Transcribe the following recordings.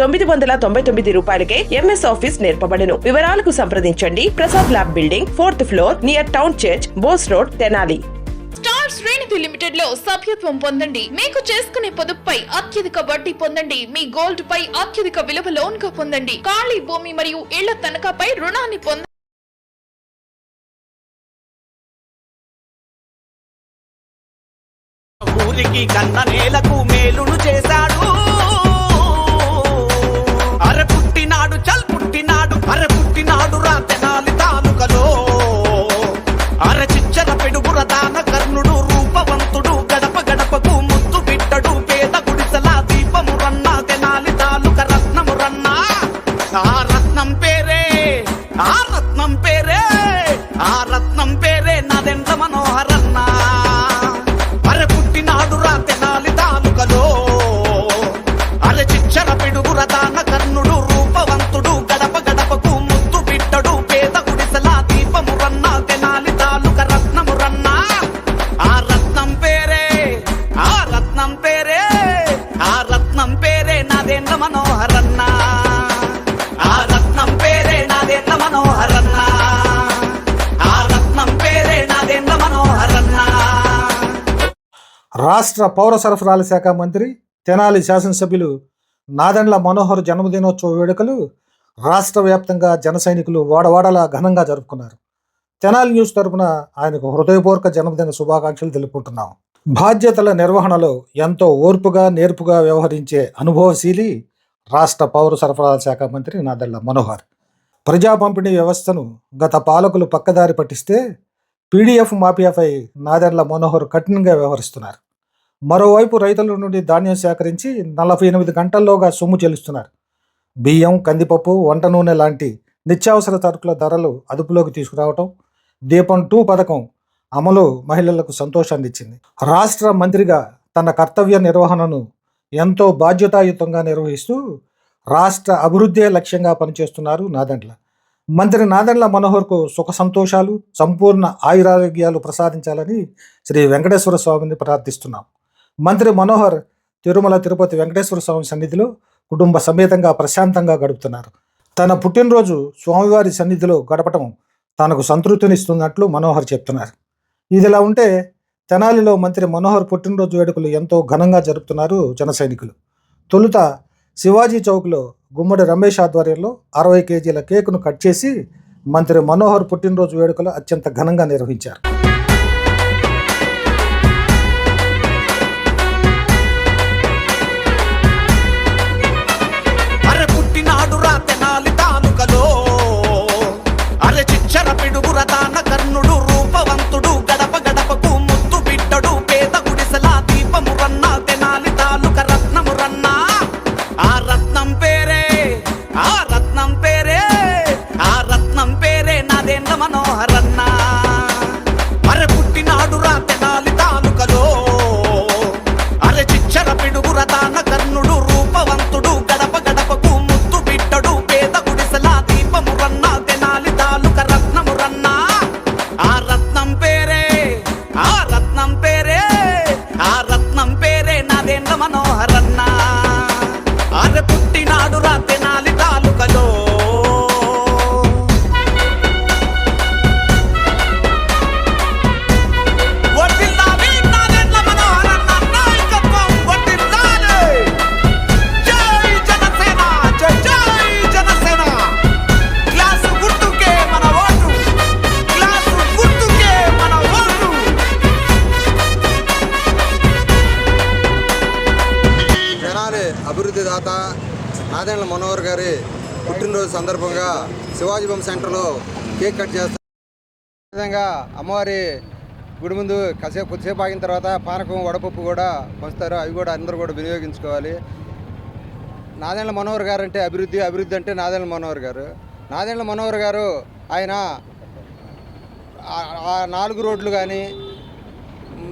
తొమ్మిది వందల తొంభై తొమ్మిది రూపాయలకే ఎంఎస్ ఆఫీస్ నేర్పబడును. వివరాలకు సంప్రదించండి. Prasad lab building fourth floor near town church Bose road Tenali. Star శ్రేణిధి లిమిటెడ్లో సభ్యత్వం పొందండి. మీకు చేసుకునే పొదుపుపై అత్యధిక వడ్డీ పొందండి. మీ గోల్డ్ పై అత్యధిక విలువ లోన్గా పొందండి. ఖాళీ భూమి మరియు ఇళ్ళ తనఖాపై రుణాన్ని పొందండి ఊరికి కన్న నేలకు మేలును చేశాడు. అర పుట్టినాడు చల్ పుట్టినాడు అర పుట్టినాడు రా తెనాలి రాష్ట్ర పౌర సరఫరాల శాఖ మంత్రి తెనాలి శాసనసభ్యులు నాదెండ్ల మనోహర్ జన్మదినోత్సవ వేడుకలు రాష్ట్ర వ్యాప్తంగా జన సైనికులు వాడవాడలా ఘనంగా జరుపుకున్నారు. తెనాలి న్యూస్ తరపున ఆయనకు హృదయపూర్వక జన్మదిన శుభాకాంక్షలు తెలుపుకుంటున్నాం. బాధ్యతల నిర్వహణలో ఎంతో ఓర్పుగా నేర్పుగా వ్యవహరించే అనుభవశీలి రాష్ట్ర పౌర సరఫరాల శాఖ మంత్రి నాదెండ్ల మనోహర్. ప్రజా పంపిణీ వ్యవస్థను గత పాలకులు పక్కదారి పట్టిస్తే పీడీఎఫ్ మాఫియాపై నాదెండ్ల మనోహర్ కఠినంగా వ్యవహరిస్తున్నారు. మరోవైపు రైతుల నుండి ధాన్యం సేకరించి నలభై ఎనిమిది గంటల్లోగా సొమ్ము చెల్లిస్తున్నారు. బియ్యం కందిపప్పు వంట నూనె లాంటి నిత్యావసర సరుకుల ధరలు అదుపులోకి తీసుకురావటం దీపం టూ పథకం అమలు మహిళలకు సంతోషాన్ని ఇచ్చింది. రాష్ట్ర మంత్రిగా తన కర్తవ్య నిర్వహణను ఎంతో బాధ్యతాయుతంగా నిర్వహిస్తూ రాష్ట్ర అభివృద్ధే లక్ష్యంగా పనిచేస్తున్నారు నాదెండ్ల. మంత్రి నాదెండ్ల మనోహర్కు సుఖ సంతోషాలు సంపూర్ణ ఆయురారోగ్యాలు ప్రసాదించాలని శ్రీ వెంకటేశ్వర స్వామిని ప్రార్థిస్తున్నాం. మంత్రి మనోహర్ తిరుమల తిరుపతి వెంకటేశ్వర స్వామి సన్నిధిలో కుటుంబ సమేతంగా ప్రశాంతంగా గడుపుతున్నారు. తన పుట్టినరోజు స్వామివారి సన్నిధిలో గడపటం తనకు సంతృప్తినిస్తున్నట్లు మనోహర్ చెప్తున్నారు. ఇదిలా ఉంటే తెనాలిలో మంత్రి మనోహర్ పుట్టినరోజు వేడుకలు ఎంతో ఘనంగా జరుపుతున్నారు జన సైనికులు. తొలుత శివాజీ చౌక్లో గుమ్మడి రమేష్ ఆధ్వర్యంలో అరవై కేజీల కేకును కట్ చేసి మంత్రి మనోహర్ పుట్టినరోజు వేడుకలు అత్యంత ఘనంగా నిర్వహించారు. శివాజీ సెంటర్లో కేక్ కట్ చేస్తారు విధంగా అమ్మవారి గుడి ముందు కాసేపు కొద్దిసేపు ఆగిన తర్వాత పానకం వడపప్పు కూడా పంచుతారు. అవి కూడా అందరూ కూడా వినియోగించుకోవాలి. నాదెండ్ల మనోహర్ గారు అంటే అభివృద్ధి అభివృద్ధి అంటే నాదెండ్ల మనోహర్ గారు. నాదెండ్ల మనోహర్ గారు ఆయన నాలుగు రోడ్లు కానీ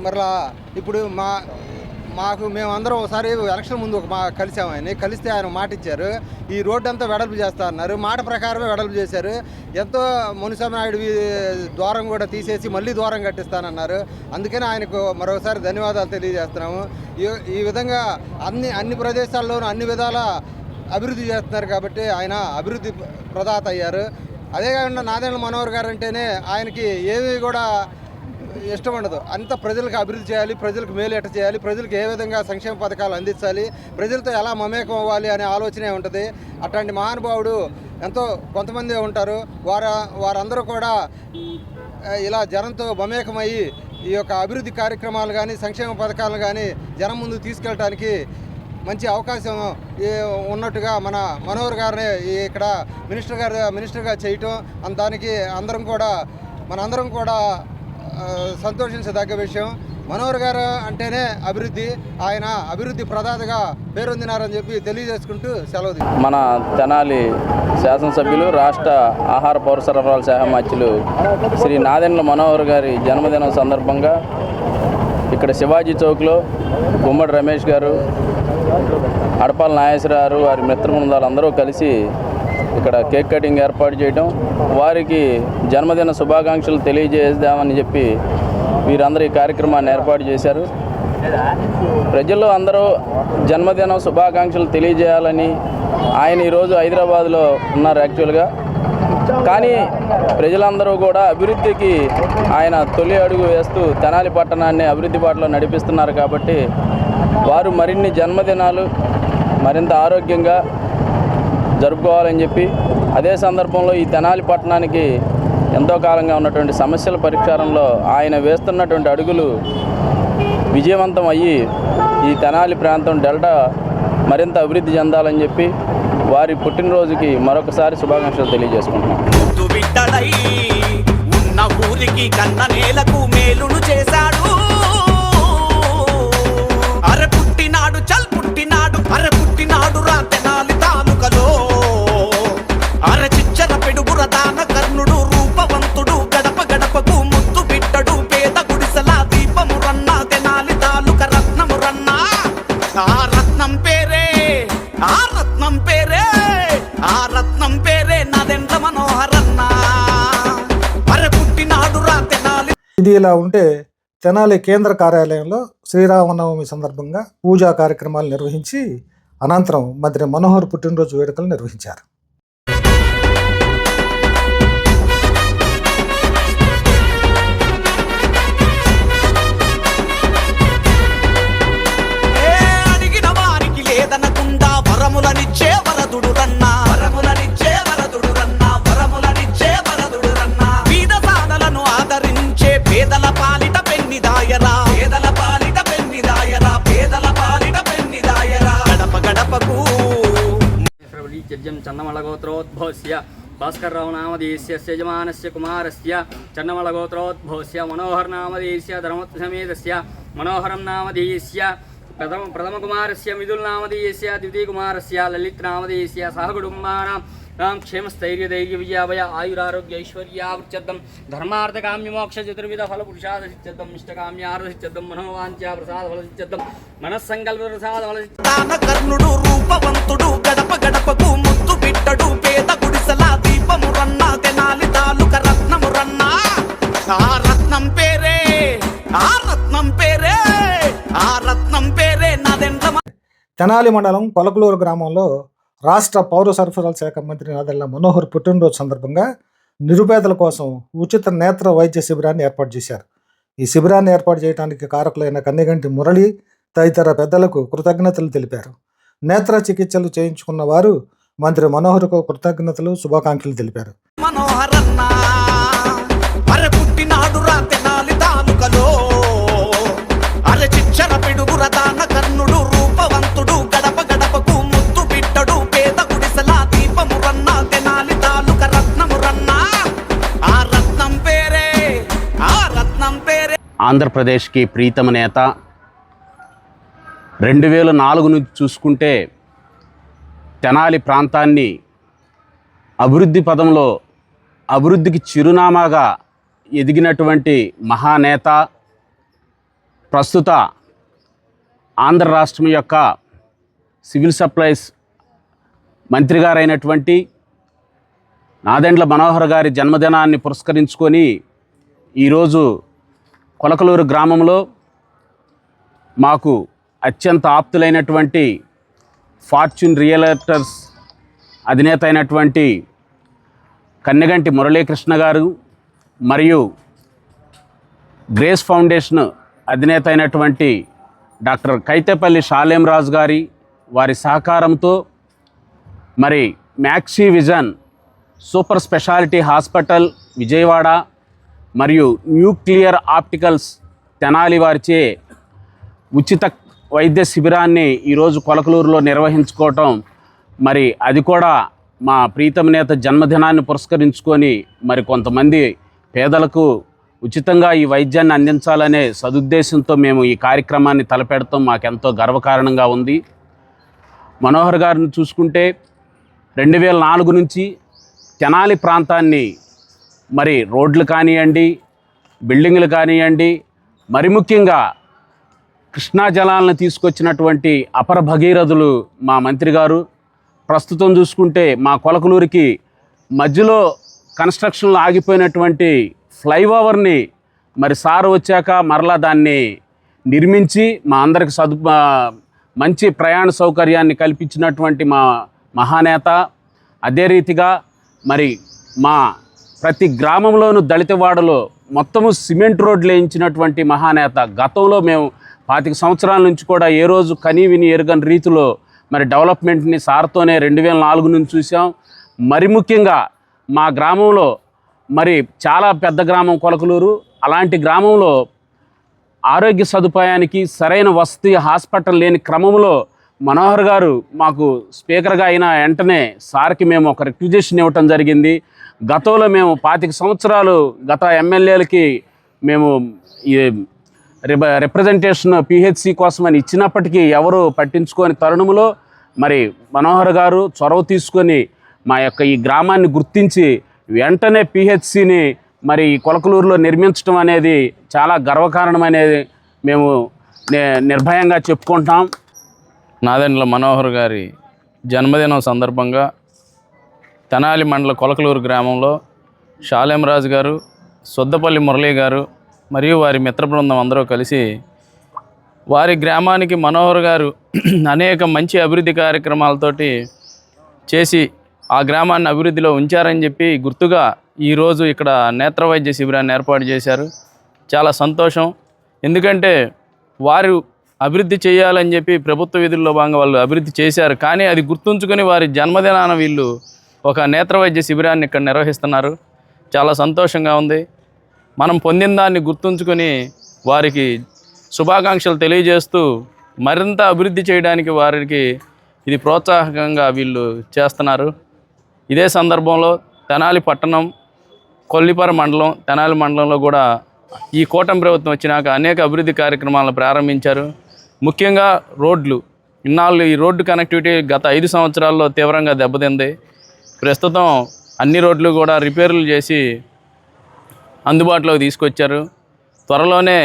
మరలా ఇప్పుడు మా మాకు మేమందరం ఒకసారి ఎలక్షన్ ముందు ఒక మా కలిసాము ఆయన కలిస్తే ఆయన మాట ఇచ్చారు ఈ రోడ్డు అంతా వెడల్పు చేస్తా అన్నారు మాట ప్రకారమే వెడల్పు చేశారు. ఎంతో మునిస్వామి నాయుడు ద్వారం కూడా తీసేసి మళ్ళీ ద్వారం కట్టిస్తానన్నారు. అందుకని ఆయనకు మరొకసారి ధన్యవాదాలు తెలియజేస్తున్నాము. ఈ- ఈ విధంగా అన్ని అన్ని ప్రదేశాల్లోనూ అన్ని విధాల అభివృద్ధి చేస్తున్నారు కాబట్టి ఆయన అభివృద్ధి ప్రదాత అయ్యారు. అదే కాకుండా నాదెండ్ల మనోహర్ గారు అంటేనే ఆయనకి ఏమీ కూడా ఇష్టం ఉండదు. అంత ప్రజలకు అభివృద్ధి చేయాలి ప్రజలకు మేలు ఎట చేయాలి ప్రజలకు ఏ విధంగా సంక్షేమ పథకాలు అందించాలి ప్రజలతో ఎలా మమేకం అవ్వాలి అనే ఆలోచనే ఉంటుంది. అట్లాంటి మహానుభావుడు ఎంతో కొంతమంది ఉంటారు. వారు వారందరూ కూడా ఇలా జనంతో మమేకమయ్యి ఈ యొక్క అభివృద్ధి కార్యక్రమాలు కానీ సంక్షేమ పథకాలు కానీ జనం ముందు తీసుకెళ్ళడానికి మంచి అవకాశం ఉన్నట్టుగా మన మనోహర్ గారిని ఇక్కడ మినిస్టర్ గారు మినిస్టర్గా చేయటం అంత దానికి అందరం కూడా మనందరం కూడా సంతోషించదగ్గ విషయం. మనోహర్ గారు అంటేనే అభివృద్ధి ఆయన అభివృద్ధి ప్రదాతగా పేరొందినారని చెప్పి తెలియజేసుకుంటూ సెలవు మన తెనాలి శాసనసభ్యులు రాష్ట్ర ఆహార పౌర సరఫరాల శాఖ మధ్యులు శ్రీ నాదెండ్ల మనోహర్ గారి జన్మదినం సందర్భంగా ఇక్కడ శివాజీ చౌక్లో గుమ్మడి రమేష్ గారు అడపాల నాగేశ్వరరావు గారు వారి మిత్ర బృందాలు అందరూ కలిసి ఇక్కడ కేక్ కటింగ్ ఏర్పాటు చేయడం వారికి జన్మదిన శుభాకాంక్షలు తెలియజేద్దామని చెప్పి వీరందరూ ఈ కార్యక్రమాన్ని ఏర్పాటు చేశారు. ప్రజలు అందరూ జన్మదినం శుభాకాంక్షలు తెలియజేయాలని ఆయన ఈరోజు హైదరాబాద్లో ఉన్నారు యాక్చువల్గా. కానీ ప్రజలందరూ కూడా అభివృద్ధికి ఆయన తొలి అడుగు వేస్తూ తెనాలి పట్టణాన్ని అభివృద్ధి బాటలో నడిపిస్తున్నారు కాబట్టి వారు మరిన్ని జన్మదినాలు మరింత ఆరోగ్యంగా జరుపుకోవాలని చెప్పి అదే సందర్భంలో ఈ తెనాలి పట్టణానికి ఎంతో కాలంగా ఉన్నటువంటి సమస్యల పరిష్కారంలో ఆయన వేస్తున్నటువంటి అడుగులు విజయవంతం అయ్యి ఈ తెనాలి ప్రాంతం డెల్టా మరింత అభివృద్ధి చెందాలని చెప్పి వారి పుట్టినరోజుకి మరొకసారి శుభాకాంక్షలు తెలియజేసుకుంటున్నాం. ఉన్న ఊరికి కన్న నేలకు మేలును చేశాడు. ఇలా ఉంటే తెనాలి కేంద్ర కార్యాలయంలో శ్రీరామనవమి సందర్భంగా పూజా కార్యక్రమాలు నిర్వహించి అనంతరం మంత్రి మనోహర్ పుట్టినరోజు వేడుకలు నిర్వహించారు. భాస్కర్రావు నామధేయస్య యజమానస్య కుమారస్య చన్నమలగోత్రోద్భవస్య మనోహర్ నామధేయస్య ధర్మత్సమేతస్య మనోహరం నామధేయస్య ప్రథమ ప్రథమకుమారస్య మిథుల్ నామధేయస్య ద్వితీయకుమారస్య లలిత్ నామధేయస్య సహ కుటుంబానాం క్షేమస్థైర్య ధైర్య విజయాభయ ఆయురారోగ్య ఐశ్వర్యావృత్యర్థం ధర్మార్థ చతుర్విధ ఫల పురుషాద సిద్ధ్యర్థం ఇష్టకామ్యార్థ సిద్ధ్యర్థం మనోవాంఛా ప్రసాద ఫల సిద్ధ్యర్థం మనస్సంకల్ప ప్రసాద ఫల దాన కర్ణుడు రూపవంతుడు గడప గడపకు ముద్దు బిడ్డడు పేదకు తాలూక రత్నము రన్న. ఆ రత్నం పేరే ఆ రత్నం పేరే ఆ రత్నం పేరే నాదెండ్ల తెనాలి మండలం కొలకలూరు గ్రామంలో రాష్ట్ర పౌర సరఫరాల శాఖ మంత్రి నాదెళ్ళ మనోహర్ పుట్టినరోజు సందర్భంగా నిరుపేదల కోసం ఉచిత నేత్ర వైద్య శిబిరాన్ని ఏర్పాటు చేశారు. ఈ శిబిరాన్ని ఏర్పాటు చేయడానికి కారకులైన కన్నెగంటి మురళి తదితర పెద్దలకు కృతజ్ఞతలు తెలిపారు. నేత్ర చికిత్సలు చేయించుకున్న వారు మంత్రి మనోహర్కు కృతజ్ఞతలు శుభాకాంక్షలు తెలిపారు. మనోహరన్న ఆంధ్రప్రదేశ్కి ప్రీతమ నేత. రెండు వేల నాలుగు నుంచి చూసుకుంటే తెనాలి ప్రాంతాన్ని అభివృద్ధి పదంలో అభివృద్ధికి చిరునామాగా ఎదిగినటువంటి మహానేత ప్రస్తుత ఆంధ్ర రాష్ట్రం యొక్క సివిల్ సప్లైస్ మంత్రి గారైనటువంటి నాదెండ్ల మనోహర్ గారి జన్మదినాన్ని పురస్కరించుకొని ఈరోజు కొలకలూరు గ్రామంలో మాకు అత్యంత ఆప్తులైనటువంటి ఫార్చ్యూన్ రియలేటర్స్ అధినేత అయినటువంటి కన్నెగంటి మురళీకృష్ణ గారు మరియు గ్రేస్ ఫౌండేషన్ అధినేత అయినటువంటి డాక్టర్ కైతేపల్లి షాలేం రాజు గారి వారి సహకారంతో మరి Maxi vision super speciality hospital Vijayawada మరియు న్యూక్లియర్ ఆప్టికల్స్ తెనాలి వారిచే ఉచిత వైద్య శిబిరాన్ని ఈరోజు కొలకలూరులో నిర్వహించుకోవటం. మరి అది కూడా మా ప్రీతమ నేత జన్మదినాన్ని పురస్కరించుకొని మరి కొంతమంది పేదలకు ఉచితంగా ఈ వైద్యాన్ని అందించాలనే సదుద్దేశంతో మేము ఈ కార్యక్రమాన్ని తలపెడతాం. మాకెంతో గర్వకారణంగా ఉంది. మనోహర్ గారిని చూసుకుంటే రెండు వేల నాలుగు నుంచి తెనాలి ప్రాంతాన్ని మరి రోడ్లు కానివ్వండి బిల్డింగ్లు కానివ్వండి మరి ముఖ్యంగా కృష్ణా జలాలను తీసుకొచ్చినటువంటి అపర భగీరథులు మా మంత్రి గారు ప్రస్తుతం చూసుకుంటే మా కొలకలూరికి మధ్యలో కన్స్ట్రక్షన్లో ఆగిపోయినటువంటి ఫ్లైఓవర్ని మరి సార్ వచ్చాక మరలా దాన్ని నిర్మించి మా అందరికి సదు మంచి ప్రయాణ సౌకర్యాన్ని కల్పించినటువంటి మా మహానేత. అదే రీతిగా మరి మా ప్రతి గ్రామంలోనూ దళితవాడలో మొత్తము సిమెంట్ రోడ్లు వేయించినటువంటి మహానేత. గతంలో మేము పాతిక సంవత్సరాల నుంచి కూడా ఏ రోజు కనీ విని రీతిలో మరి డెవలప్మెంట్ని సార్తోనే రెండు వేల నాలుగు నుంచి చూసాం. మరి ముఖ్యంగా మా గ్రామంలో మరి చాలా పెద్ద గ్రామం కొలకలూరు. అలాంటి గ్రామంలో ఆరోగ్య సదుపాయానికి సరైన వసతి హాస్పిటల్ లేని క్రమంలో మనోహర్ గారు మాకు స్పీకర్గా అయిన వెంటనే సార్కి మేము ఒక రిక్విజేషన్ ఇవ్వటం జరిగింది. గతంలో మేము పాతిక సంవత్సరాలు గత ఎమ్మెల్యేలకి మేము ఈ రిప- రిప్రజెంటేషన్ పిహెచ్సి కోసమని ఇచ్చినప్పటికీ ఎవరు పట్టించుకోని తరుణంలో మరి మనోహర్ గారు చొరవ తీసుకొని మా యొక్క ఈ గ్రామాన్ని గుర్తించి వెంటనే పిహెచ్సిని మరి ఈ కొలకలూరులో నిర్మించడం అనేది చాలా గర్వకారణమనేది మేము నిర్భయంగా చెప్పుకుంటాం. నాదెండ్ల మనోహర్ గారి జన్మదినం సందర్భంగా తెనాలి మండల కొలకలూరు గ్రామంలో షాలేంరాజు గారు సొద్దపల్లి మురళీ గారు మరియు వారి మిత్ర బృందం అందరూ కలిసి వారి గ్రామానికి మనోహర్ గారు అనేక మంచి అభివృద్ధి కార్యక్రమాలతోటి చేసి ఆ గ్రామాన్ని అభివృద్ధిలో ఉంచారని చెప్పి గుర్తుగా ఈరోజు ఇక్కడ నేత్ర వైద్య శిబిరాన్ని ఏర్పాటు చేశారు. చాలా సంతోషం. ఎందుకంటే వారు అభివృద్ధి చేయాలని చెప్పి ప్రభుత్వ విధుల్లో భాగంగా వాళ్ళు అభివృద్ధి చేశారు. కానీ అది గుర్తుంచుకొని వారి జన్మదినాన వీళ్ళు ఒక నేత్ర వైద్య శిబిరాన్ని ఇక్కడ నిర్వహిస్తున్నారు. చాలా సంతోషంగా ఉంది. మనం పొందిన దాన్ని గుర్తుంచుకొని వారికి శుభాకాంక్షలు తెలియజేస్తూ మరింత అభివృద్ధి చేయడానికి వారికి ఇది ప్రోత్సాహకంగా వీళ్ళు చేస్తున్నారు. ఇదే సందర్భంలో తెనాలి పట్టణం కొల్లిపర మండలం తెనాలి మండలంలో కూడా ఈ కూటమి ప్రభుత్వం వచ్చినాక అనేక అభివృద్ధి కార్యక్రమాలను ప్రారంభించారు. ముఖ్యంగా రోడ్లు. ఇన్నాళ్ళు ఈ రోడ్డు కనెక్టివిటీ గత ఐదు సంవత్సరాల్లో తీవ్రంగా దెబ్బతింది. ప్రస్తుతం అన్ని రోడ్లు కూడా రిపేర్లు చేసి అందుబాటులోకి తీసుకొచ్చారు. త్వరలోనే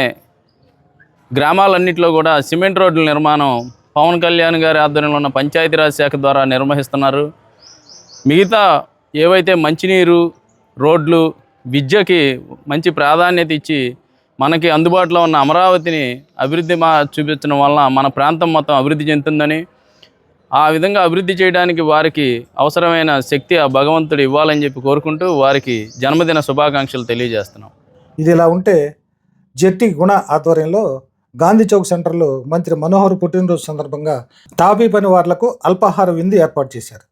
గ్రామాలన్నింటిలో కూడా సిమెంట్ రోడ్ల నిర్మాణం పవన్ కళ్యాణ్ గారి ఆధ్వర్యంలో ఉన్న పంచాయతీరాజ్ శాఖ ద్వారా నిర్వహిస్తున్నారు. మిగతా ఏవైతే మంచినీరు రోడ్లు విద్యకి మంచి ప్రాధాన్యత ఇచ్చి మనకి అందుబాటులో ఉన్న అమరావతిని అభివృద్ధి మా చూపించడం వలన మన ప్రాంతం మొత్తం అభివృద్ధి చెందుతుందని ఆ విధంగా అభివృద్ధి చేయడానికి వారికి అవసరమైన శక్తి ఆ భగవంతుడు ఇవ్వాలని చెప్పి కోరుకుంటూ వారికి జన్మదిన శుభాకాంక్షలు తెలియజేస్తున్నాం. ఇది ఇలా ఉంటే జట్టి గుణ ఆధ్వర్యంలో గాంధీ చౌక్ సెంటర్లో మంత్రి మనోహర్ పుట్టినరోజు సందర్భంగా తాపీ పని వార్లకు అల్పాహార విందు ఏర్పాటు చేశారు.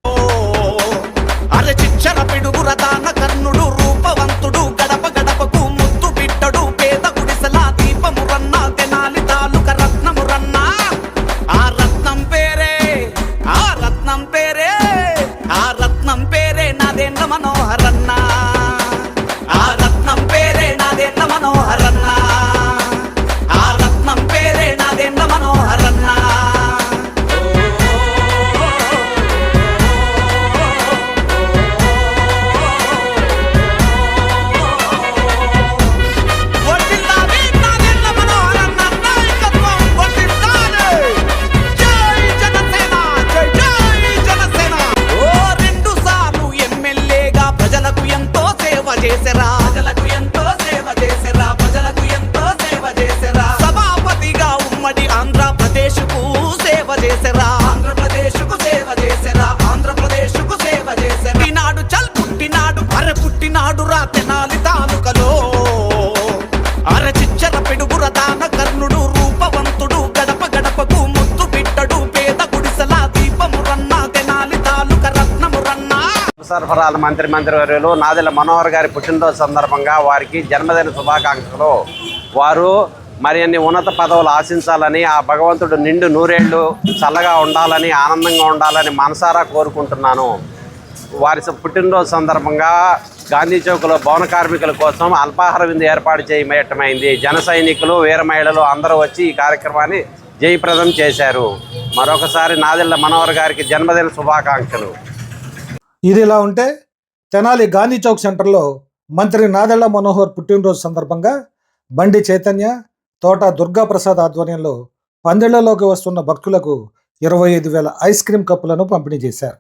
సరఫరాల మంత్రి మంత్రివర్యులు నాదెల మనోహర్ గారి పుట్టినరోజు సందర్భంగా వారికి జన్మదిన శుభాకాంక్షలు. వారు మరిన్ని ఉన్నత పదవులు ఆశించాలని ఆ భగవంతుడు నిండు నూరేళ్ళు చల్లగా ఉండాలని ఆనందంగా ఉండాలని మనసారా కోరుకుంటున్నాను. వారి స- పుట్టినరోజు సందర్భంగా గాంధీ చౌక్లో భవన కార్మికుల కోసం అల్పాహార విందు ఏర్పాటు చేయటమైంది. జన సైనికులు వీర మహిళలు అందరూ వచ్చి ఈ కార్యక్రమాన్ని జయప్రదం చేశారు. మరొకసారి నాదిళ్ళ మనోహర్ గారికి జన్మదిన శుభాకాంక్షలు. ఇది ఇలా ఉంటే తెనాలి గాంధీ చౌక్ సెంటర్లో మంత్రి నాదెళ్ళ మనోహర్ పుట్టినరోజు సందర్భంగా బండి చైతన్య తోట దుర్గా ప్రసాద్ ఆధ్వర్యంలో పందిళ్ళలోకి వస్తున్న భక్తులకు ఇరవై ఐదు వేల ఐస్ క్రీమ్ కప్పులను పంపిణీ చేశారు.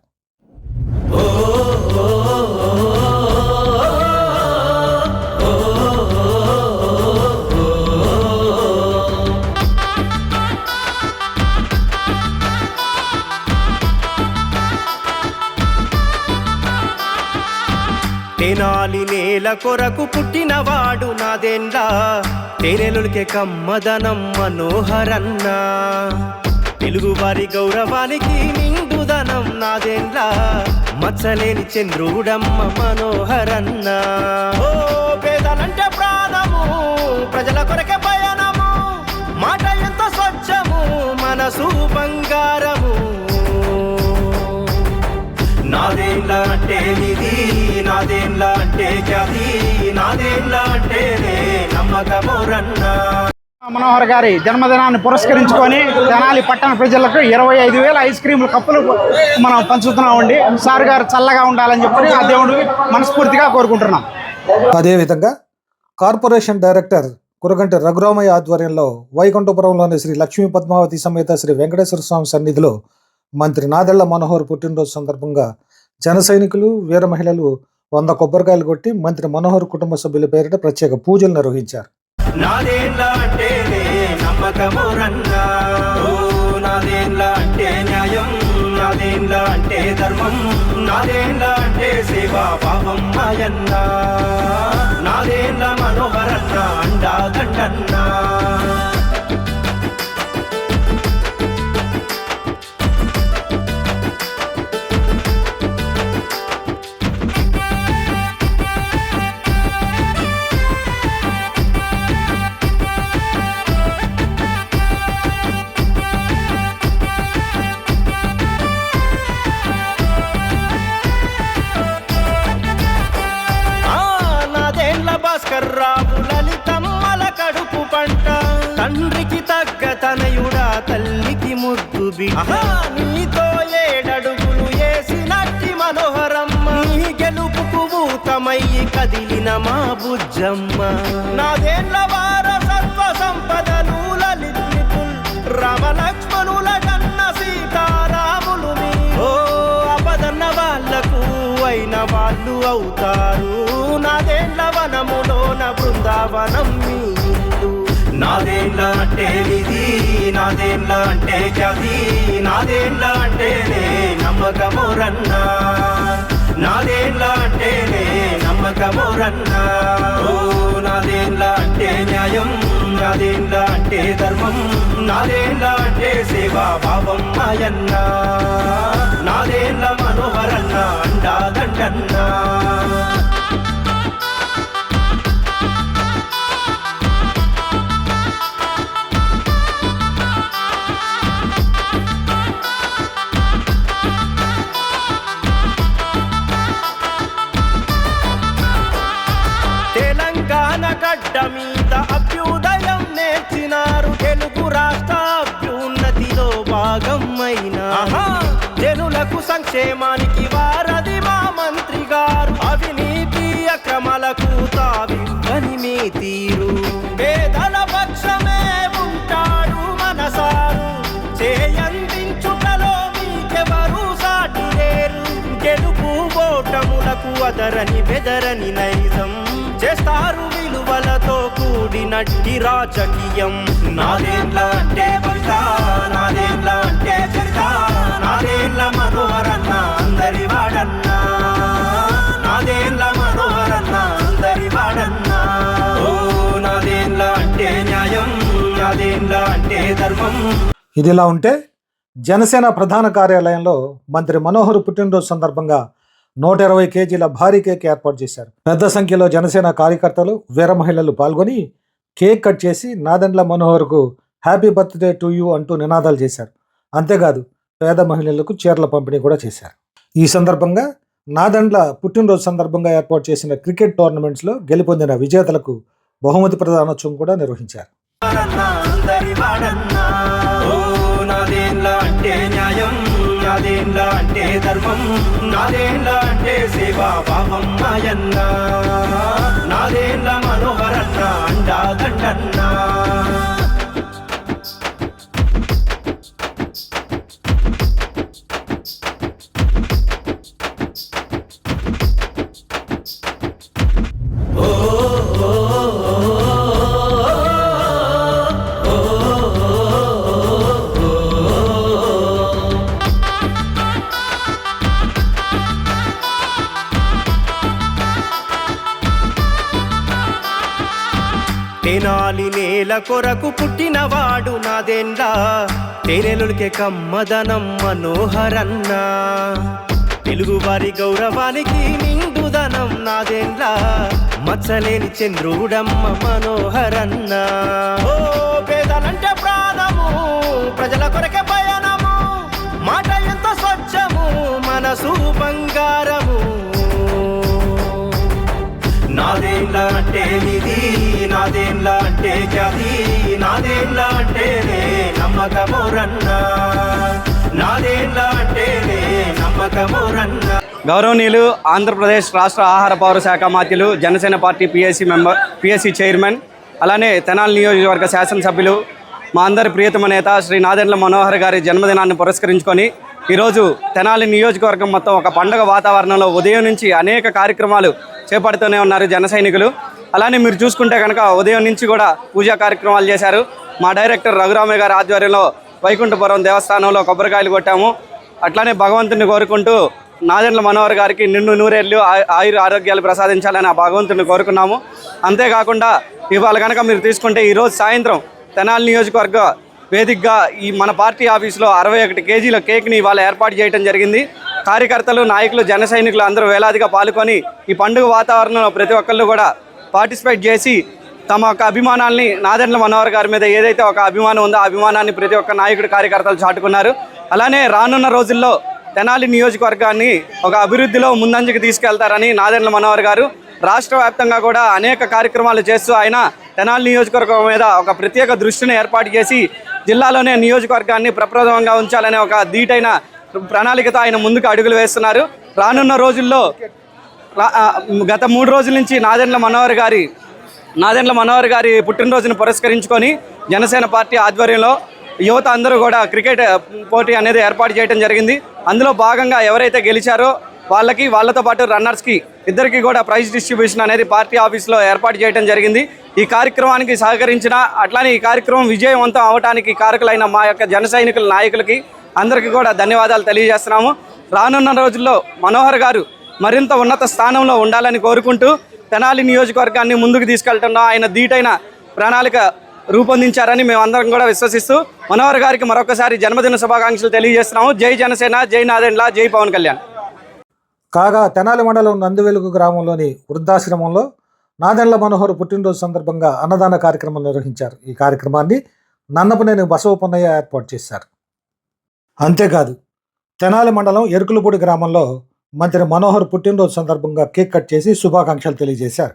నేల కొరకు పుట్టినవాడు నాదెండ్లా? తేనెలుడికే కమ్మదనం మనోహరన్న. తెలుగువారి గౌరవానికి నిండుదనం నాదెండ్లా? మచ్చలేని చంద్రుడమ్మ మనోహరన్న. ఓ పేదలంటే ప్రాణము ప్రజల కొరకే నాదేంలా అంటే ఖ్యాతి నాదేంలా అంటేనే నమ్మకమురన్నా మనోహర్ గారి జన్మదినాన్ని పురస్కరించుకొని తెనాలి పట్టణ ప్రజలకు ఇరవై ఐదు వేల ఐస్ క్రీముల కప్పులు మనం పంచుతున్నామండి. సార్ గారు చల్లగా ఉండాలని చెప్పి ఆ దేవుడు మనస్ఫూర్తిగా కోరుకుంటున్నాం. అదేవిధంగా కార్పొరేషన్ డైరెక్టర్ కురగంటి రఘురామయ్య ఆధ్వర్యంలో వైకుంఠపురంలోని శ్రీ లక్ష్మీ పద్మావతి సమేత శ్రీ వెంకటేశ్వర స్వామి సన్నిధిలో మంత్రి నాదెళ్ళ మనోహర్ పుట్టినరోజు సందర్భంగా జన సైనికులు వీర మహిళలు వంద కొబ్బరికాయలు కొట్టి మంత్రి మనోహర్ కుటుంబ సభ్యుల పేరిట ప్రత్యేక పూజలు నిర్వహించారు. నాదేంలా అంటేనే నమ్మకమురన్నా నాదేండ్ల రావు లలితమ్మల కడుపు పంట. తండ్రికి తగ్గ తనయుడా తల్లికి ముద్దు నీతో ఏడడుగులు వేసినట్టి మనోహరమ్మ. నీ గెలుపుకు ఊతమయ్యి కదిలిన మా బుజ్జమ్మ. నాగెల్లవర సర్వ సంపదలు లలితుల్. రామలక్ష్మణుల కన్న సీతారాములు ఓ అపదన్న వాళ్ళకు అయిన వాళ్ళు అవుతారు. వనములోన మీ ఇల్లు. నాదేండ్ల అంటే విధి నాదేండ్ల అంటే ఖ్యాతి నాదేండ్ల అంటేనే నమ్మకమురన్నా నాదేండ్ల అంటేనే నమ్మకమురన్నా ఓ నాదేండ్ల అంటే న్యాయం నాదేండ్ల అంటే ధర్మం నాదేండ్ల అంటే సేవా భావం అయన్నా. నాదేండ్ల మనోహరన్నా అండా సంక్షేమానికి వారది మా మంత్రి గారు అవినీతి అక్రమాలకు తావివ్వని మీ తీరు. పేదల పక్షమే ఉంటాడు మనసారు. చేయందించుటలో మీకెవరు సాటి లేరు. గెలుపు ఓటములకు అదరని బెదరని నైజం. చేస్తారు విలువలతో కూడినట్టి రాజకీయం. నాదేండ్ల అంటే భవిత నాదేండ్ల అంటే చరిత నాదేండ్ల మనోహరన్న అందరి వాడన్న. నాదేండ్ల మనోహరన్న అందరి వాడన్న. ఓ నాదేండ్ల అంటే న్యాయం నాదేండ్ల అంటే ధర్మం. ఇదిలా ఉంటే జనసేన ప్రధాన కార్యాలయంలో మంత్రి మనోహర్ పుట్టినరోజు సందర్భంగా నూట ఇరవై కేజీల భారీ కేక్ ఏర్పాటు చేశారు. పెద్ద సంఖ్యలో జనసేన కార్యకర్తలు వీర మహిళలు పాల్గొని కేక్ కట్ చేసి నాదెండ్ల మనోహర్కు హ్యాపీ బర్త్డే టు యూ అంటూ నినాదాలు చేశారు. అంతేకాదు పేద మహిళలకు చీరల పంపిణీ కూడా చేశారు. ఈ సందర్భంగా నాదెండ్ల పుట్టినరోజు సందర్భంగా ఏర్పాటు చేసిన క్రికెట్ టోర్నమెంట్స్లో గెలుపొందిన విజేతలకు బహుమతి ప్రదానోత్సవం కూడా నిర్వహించారు. నాదేంలా అంటే ధర్మం నాదేంలా అంటే సేవా పాపం మాయన్న నాదేంలా మనోహరన్న అండా దండన్నా నేల కొరకు పుట్టినవాడు నాదేండా తేనెలుడికే కమ్మదనం మనోహరన్నా. తెలుగువారి గౌరవానికి నిండుదనం నాదెండ్లా మచ్చలేని చంద్రుడమ్మ మనోహరన్నా. ఓ పేదలంటే ప్రాణము ప్రజల కొరకే పయనము మాట ఎంత స్వచ్ఛము మనసు బంగారం. నాదేండ్ల అంటే నిధి నాదేండ్ల అంటే ఖ్యాతి నాదేండ్ల అంటేనే నమ్మకమోరన్న. నాదేండ్ల అంటేనే నమ్మకమోరన్న. గౌరవనీయులు ఆంధ్రప్రదేశ్ రాష్ట్ర ఆహార పౌర శాఖ మాత్యులు Janasena party PSC member PSC chairman అలానే తెనాలి నియోజకవర్గ శాసనసభ్యులు మా అందరి ప్రియతమ నేత శ్రీ నాదెండ్ల మనోహర్ గారి జన్మదినాన్ని పురస్కరించుకొని ఈరోజు తెనాలి నియోజకవర్గం మొత్తం ఒక పండగ వాతావరణంలో ఉదయం నుంచి అనేక కార్యక్రమాలు చేపడుతూనే ఉన్నారు జన సైనికులు. అలానే మీరు చూసుకుంటే కనుక ఉదయం నుంచి కూడా పూజా కార్యక్రమాలు చేశారు. మా డైరెక్టర్ రఘురామయ్య గారి ఆధ్వర్యంలో వైకుంఠపురం దేవస్థానంలో కొబ్బరికాయలు కొట్టాము. అట్లానే భగవంతుని కోరుకుంటూ నాదెండ్ల మనోహర్ గారికి నిండు నూరేళ్ళు ఆయుర ఆరోగ్యాలు ప్రసాదించాలని ఆ భగవంతుని కోరుకున్నాము. అంతేకాకుండా ఇవాళ కనుక మీరు తీసుకుంటే ఈరోజు సాయంత్రం తెనాలి నియోజకవర్గ వేదికగా ఈ మన పార్టీ ఆఫీస్లో అరవై ఒకటి కేజీల కేక్ని ఇవాళ ఏర్పాటు చేయడం జరిగింది. కార్యకర్తలు నాయకులు జన సైనికులు అందరూ వేలాదిగా పాల్గొని ఈ పండుగ వాతావరణంలో ప్రతి ఒక్కళ్ళు కూడా పార్టిసిపేట్ చేసి తమ యొక్క అభిమానాల్ని నాదెండ్ల మనోహర్ గారి మీద ఏదైతే ఒక అభిమానం ఉందో అభిమానాన్ని ప్రతి ఒక్క నాయకుడు కార్యకర్తలు చాటుకున్నారు. అలానే రానున్న రోజుల్లో తెనాలి నియోజకవర్గాన్ని ఒక అభివృద్ధిలో ముందంజకు తీసుకెళ్తారని నాదెండ్ల మనోహర్ గారు రాష్ట్ర వ్యాప్తంగా కూడా అనేక కార్యక్రమాలు చేస్తూ ఆయన తెనాలి నియోజకవర్గం మీద ఒక ప్రత్యేక దృష్టిని ఏర్పాటు చేసి జిల్లాలోనే నియోజకవర్గాన్ని ప్రప్రథమంగా ఉంచాలనే ఒక ధీటైన ప్రణాళికతో ఆయన ముందుకు అడుగులు వేస్తున్నారు. రానున్న రోజుల్లో గత మూడు రోజుల నుంచి నాదెండ్ల మనోహర్ గారి నాదెండ్ల మనోహర్ గారి పుట్టినరోజును పురస్కరించుకొని జనసేన పార్టీ ఆధ్వర్యంలో యువత అందరూ కూడా క్రికెట్ పోటీ అనేది ఏర్పాటు చేయడం జరిగింది. అందులో భాగంగా ఎవరైతే గెలిచారో వాళ్ళకి వాళ్ళతో పాటు రన్నర్స్కి ఇద్దరికి కూడా ప్రైజ్ డిస్ట్రిబ్యూషన్ అనేది పార్టీ ఆఫీస్లో ఏర్పాటు చేయడం జరిగింది. ఈ కార్యక్రమానికి సహకరించిన అట్లానే ఈ కార్యక్రమం విజయవంతం అవడానికి కారకులైన మా యొక్క జన సైనికుల నాయకులకి అందరికీ కూడా ధన్యవాదాలు తెలియజేస్తున్నాము. రానున్న రోజుల్లో మనోహర్ గారు మరింత ఉన్నత స్థానంలో ఉండాలని కోరుకుంటూ తెనాలి నియోజకవర్గాన్ని ముందుకు తీసుకెళ్తున్న ఆయన ధీటైన ప్రణాళిక రూపొందించారని మేమందరం కూడా విశ్వసిస్తూ మనోహర్ గారికి మరొకసారి జన్మదిన శుభాకాంక్షలు తెలియజేస్తున్నాము. జై జనసేన జై నాదెండ్ల జై పవన్ కళ్యాణ్. కాగా తెనాలి మండలం నందివెలుగు గ్రామంలోని వృద్ధాశ్రమంలో నాదెండ్ల మనోహర్ పుట్టినరోజు సందర్భంగా అన్నదాన కార్యక్రమం నిర్వహించారు. ఈ కార్యక్రమాన్ని నన్నపనేని బసవపున్నయ్య ఏర్పాటు చేశారు. అంతేకాదు తెనాలి మండలం ఎరుకులపూడి గ్రామంలో మంత్రి మనోహర్ పుట్టినరోజు సందర్భంగా కేక్ కట్ చేసి శుభాకాంక్షలు తెలియజేశారు.